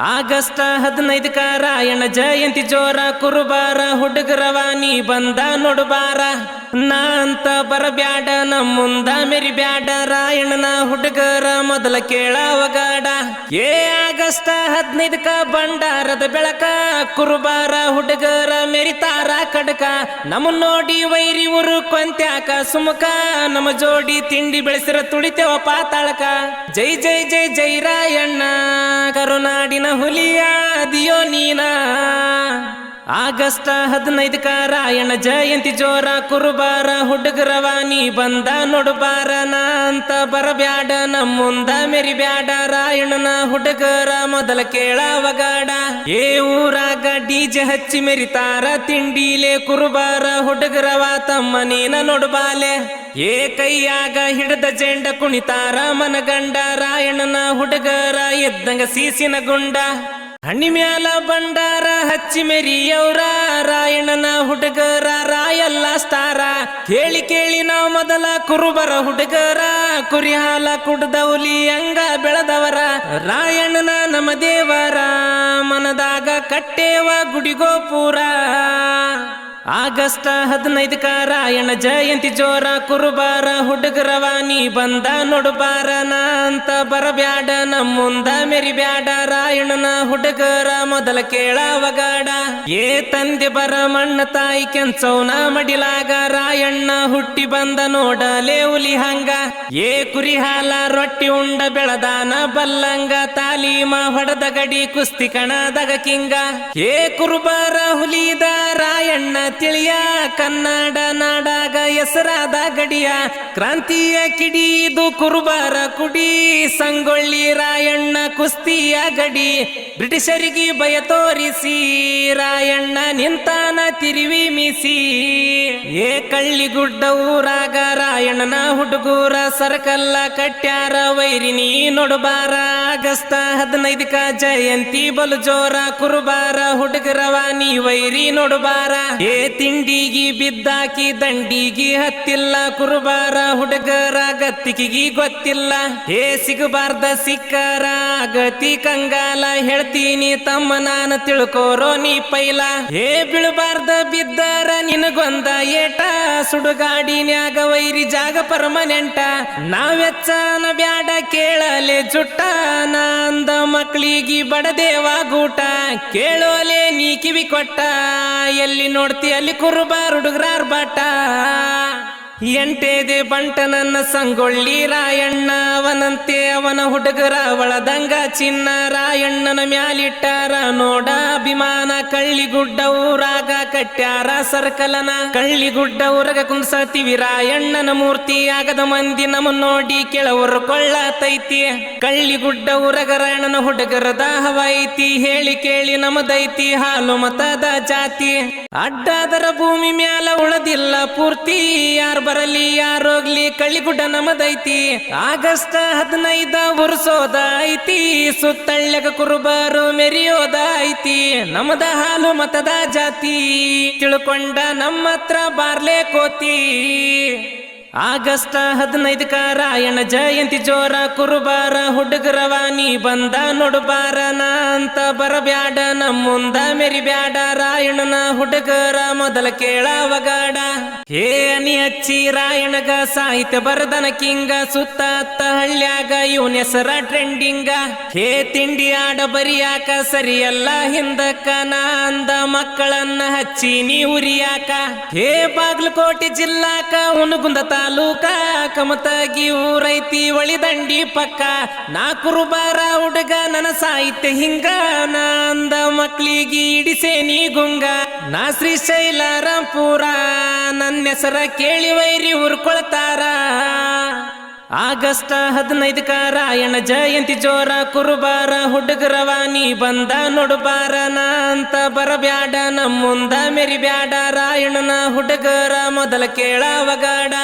August ಹದಿನೈದಕ Rayanna ಜಯಂತಿ ಜೋರ ಕುರುಬಾರ ಹುಡುಗರವಾನಿ ಬಂದ ನೋಡುಬಾರ. ನಾ ಅಂತ ಬರಬ್ಯಾಡ ನಮ್ಮ ಮುಂದ ಮೆರಿಬ್ಯಾಡ, ರಾಯಣ್ಣನ ಹುಡುಗರ ಮೊದಲ ಕೇಳಾವಗಾಡ ಏ ಆಗಸ್ಟ್ ಹದಿನೈದಕ ಬಂಡಾರದ ಬೆಳಕ, ಕುರುಬಾರ ಹುಡುಗರ ಮೆರಿತಾರ ಕಡಕ. ನಮ್ಮ ನೋಡಿ ವೈರಿ ಊರು ಕೊಂತ್ಯಾಕ ಸುಮುಖ ನಮ್ಮ ಜೋಡಿ ತಿಂಡಿ ಬೆಳೆಸಿರ ತುಳಿತೇವ ಪಾತಾಳಕ. ಜೈ ಜೈ ಜೈ ಜೈ ರಾಯಣ್ಣ, ಕರುನಾಡಿನ ಹುಲಿಯ ದಿಯೋ ನೀನ. ಆಗಸ್ಟ್ ಹದಿನೈದಕ ರಾಯಣ ಜಯಂತಿ ಜೋರ ಕುರುಬಾರ ಹುಡುಗರವಾನಿ ಬಂದ ನೋಡುಬಾರ ನಾ ಅಂತ ಬರಬ್ಯಾಡ ನಮ್ಮ ಮುಂದ ಮೆರಿಬ್ಯಾಡ, ರಾಯಣನ ಹುಡುಗರ ಮೊದಲ ಕೇಳ ಕೇಳವಗಾಡ ಏ ಊರಾಗ ಡಿಜೆ ಹಚ್ಚಿ ಮೆರಿತಾರ, ತಿಂಡಿಲೆ ಕುರುಬಾರ ಹುಡುಗರವ ತಮ್ಮ ನೀನ ನೋಡುಬಾಲೆ ಏ ಕೈಯಾಗ ಹಿಡಿದ ಜೆಂಡ ಕುಣಿತಾರ ಮನಗಂಡ, ರಾಯಣನ ಹುಡುಗರ ಎದ್ದಂಗ ಸೀಸಿನ ಗುಂಡ. ಹಣ್ಣಿ ಮ್ಯಾಲ ಬಂಡಾರ ಹಚ್ಚಿ ಮೆರಿಯವ್ರ ರಾಯಣನ ಹುಡುಗರ, ರಾಯಲ್ಲ ಸ್ತಾರ. ಕೇಳಿ ಕೇಳಿ ನಾವು ಮೊದಲ ಕುರುಬರ ಹುಡುಗರ ಕುರಿ ಹಾಲ ಕುಡ್ದವಲಿ ಹಂಗ ಬೆಳೆದವರ. ರಾಯಣ್ಣನ ನಮ್ಮ ದೇವರ ಮನದಾಗ ಕಟ್ಟೇವ ಗುಡಿಗೋಪುರ. ಆಗಸ್ಟ್ ಹದಿನೈದಕ ರಾಯಣ ಜಯಂತಿ ಜೋರ ಕುರುಬಾರ ಹುಡುಗರವಾನಿ ಬಂದ ನೋಡುಬಾರ ನಾ ಅಂತ ಬರಬ್ಯಾಡ ನಮ್ಮುಂದ ಮೆರಿಬ್ಯಾಡ, ರಾಯಣನ ಹುಡುಗರ ಮೊದಲ ಕೇಳವಗಾಡ ಏ ತಂದೆ ಬರ ಮಣ್ಣ ತಾಯಿ ಕೆಂಚೌನ ಮಡಿಲಾಗ, ರಾಯಣ್ಣ ಹುಟ್ಟಿ ಬಂದ ನೋಡಲೇ ಹುಲಿ ಹಂಗ. ಏ ಕುರಿ ಹಾಲ ರೊಟ್ಟಿ ಉಂಡ ಬೆಳದಾನ ಬಲ್ಲಂಗ, ತಾಲೀಮ ಹೊಡೆದ ಗಡಿ ಕುಸ್ತಿ ಕಣದಾಗ ಕಿಂಗ. ಏ ಕುರುಬಾರ ಹುಲಿದ ರಾಯಣ್ಣ ತಿಳಿಯ ಕನ್ನಡ ನಾಡಾಗ ಹೆಸರಾದ ಗಡಿಯ. ಕ್ರಾಂತಿಯ ಕಿಡಿದು ಕುರುಬಾರ ಕುಡಿ. ಸಂಗೊಳ್ಳಿ ರಾಯಣ್ಣ ಕುಸ್ತಿಯ ಗಡಿ. ಬ್ರಿಟಿಷರಿಗೆ ಭಯ ತೋರಿಸಿ, ರಾಯಣ್ಣ ನಿಂತಾನ ತಿರುವಿ ಮೀಸಿ. ಏ ಕಳ್ಳಿಗುಡ್ಡ ಊರಾಗ ರಾಯಣ್ಣನ ಹುಡುಗೂರ ಸರಕಲ್ಲ ಕಟ್ಯಾರ. ವೈರಿನಿ ನೋಡಬಾರ, ಆಗಸ್ತ ಹದಿನೈದಕ ಜಯಂತಿ ಬಲು ಜೋರ. ಕುರುಬಾರ ಹುಡುಗರವ, ನೀ ವೈರಿ ನೋಡಬಾರ. ಏ ತಿಂಡಿಗಿ ಬಿದ್ದಾಕಿ ದಂಡಿಗಿ ಹತ್ತಿಲ್ಲ, ಕುರುಬಾರ ಹುಡುಗರ ಗತ್ತಿಕಿಗಿ ಗೊತ್ತಿಲ್ಲ. ಹೇ ಸಿಗಬಾರ್ದ ಸಿಕ್ಕರ ಗತಿ ಕಂಗಾಲ, ಹೇಳ್ತೀನಿ ತಮ್ಮ ನಾನು ತಿಳ್ಕೋರೋ ನೀ ಪೈಲ. ಹೇ ಬೀಳಬಾರ್ದ ಬಿದ್ದಾರ ನಿನಗೊಂದ ಏಟ, ಸುಡುಗಾಡಿನ್ಯಾಗ ವೈರಿ ಜಾಗ ಪರ್ಮನೆಂಟ. ನಾವೆಚ್ಚನ ಬ್ಯಾಡ ಕೇಳಲೆ ಜುಟ್ಟ, ನಂದ ಮಕ್ಕಳಿಗೆ ಬಡದೇವ ಗೂಟ. ಕೇಳೋಲೆ ನೀ ಕಿವಿ ಕೊಟ್ಟ, ಎಲ್ಲಿ ನೋಡ್ತಿ ಅಲ್ಲಿ ಕುರುಬಾರ್ ಹುಡುಗ್ರಾರ್ ಬಾಟ. ಎಂಟೇದೆ ಬಂಟನನ್ನ ಸಂಗೊಳ್ಳಿ ರಾಯಣ್ಣ, ಅವನಂತೆ ಅವನ ಹುಡುಗರ ಒಳದಂಗ ಚಿನ್ನ ರಾಯಣ್ಣನ ಮ್ಯಾಲಿಟ್ಟಾರ, ನೋಡ ಅಭಿಮಾನ ಕಳ್ಳಿಗುಡ್ಡ ಊರಾಗ ಕಟ್ಟ್ಯಾರ ಸರ್ಕಲನ. ಕಳ್ಳಿಗುಡ್ಡ ಊರಗ ಕುಂಸತಿವಿ ರಾಯಣ್ಣನ ಮೂರ್ತಿ, ಆಗದ ಮಂದಿ ನಮ್ಮ ನೋಡಿ ಕೆಳವರು ಕೊಳ್ಳತೈತಿ. ಕಳ್ಳಿಗುಡ್ಡ ಊರಗ ರಾಯಣ್ಣನ ಹುಡುಗರ ದಾಹವೈತಿ ಹೇಳಿ ಕೇಳಿ ನಮದೈತಿ ಹಾಲು ಮತದ ಜಾತಿ. ಅಡ್ಡಾದರ ಭೂಮಿ ಮ್ಯಾಲ ಉಳದಿಲ್ಲ ಪೂರ್ತಿ, ಯಾರ್ ಬರಲಿ ಯಾರೋಗ್ಲಿ ಕಳ್ಳಿಗುಡ್ಡ ನಮದೈತಿ ಆಗಸ್ಟ್ ಹದಿನೈದ ಉರ್ಸೋದ ಐತಿ ಸುತ್ತಳ್ಳ್ಯಾಗ ಕುರುಬಾರು ಮೆರಿಯೋದ ನಮದ ಹಾಲು ಮತದ ಜಾತಿ. ತಿಳ್ಕೊಂಡ ನಮ್ಮ ಹತ್ರ ಬಾರ್ಲೆ ಕೋತಿ. ಆಗಸ್ಟ್ ಹದಿನೈದಕ ರಾಯಣ ಜಯಂತಿ ಜೋರ ಕುರುಬಾರ ಹುಡುಗರವಾನಿ ಬಂದ ನೋಡುಬಾರ ನಾ ಅಂತ ಬರಬ್ಯಾಡ ನಮ್ಮುಂದ ಮುಂದ ಮೆರಿಬ್ಯಾಡ, ರಾಯಣನ ಹುಡುಗರ ಮೊದಲ ಕೇಳ ಕೇಳವಗಾಡ ಹೇ ಅನಿ ಹಚ್ಚಿ ರಾಯಣಗ ಸಾಹಿತ್ಯ ಬರದನ ಕಿಂಗ ಸುತ್ತ ಅತ್ತ ಹಳ್ಳ್ಯಾಗ ಇವನ್ ಹೆಸರ ಟ್ರೆಂಡಿಂಗ. ಹೇ ತಿಂಡಿ ಆಡ ಬರಿಯಾಕ, ಸರಿಯಲ್ಲ ಹಿಂದಕ್ಕ, ನಾ ಮಕ್ಕಳನ್ನ ಹಚ್ಚಿ ನೀ ಉರಿಯಾಕ. ಹೇ ಬಾಗ್ಲಕೋಟೆ ಜಿಲ್ಲಾಕ ಉನಗುಂದ ತಾಲೂಕ ಕಮತಗಿ ಊರೈತಿ ಒಳಿದಂಡಿ ಪಕ್ಕ. ನಾ ಕುರುಬಾರ ಹುಡುಗ ನನ ಸಾಹಿತ್ಯ ಹಿಂಗ ನಂದ ಮಕ್ಳಿಗೆ ಇಡಿಸೇನಿ ಗುಂಗ. ನಾ ಶ್ರೀ ರಾಂಪುರ ನನ್ನ ಹೆಸರ ಕೇಳಿ ವೈರಿ ಉರ್ಕೊಳ್ತಾರ ಆಗಸ್ಟ್ ಹದಿನೈದಕ ರಾಯಣ ಜಯಂತಿ ಜೋರ ಕುರುಬಾರ ಹುಡುಗರವಾನಿ ಬಂದ ನೋಡುಬಾರ ನಾ ಅಂತ ಬರಬ್ಯಾಡ ನಮ್ಮ ಮುಂದ ಮೆರಿಬ್ಯಾಡ, ರಾಯಣನ ಹುಡುಗರ ಮೊದಲ ಕೇಳವಗಾಡ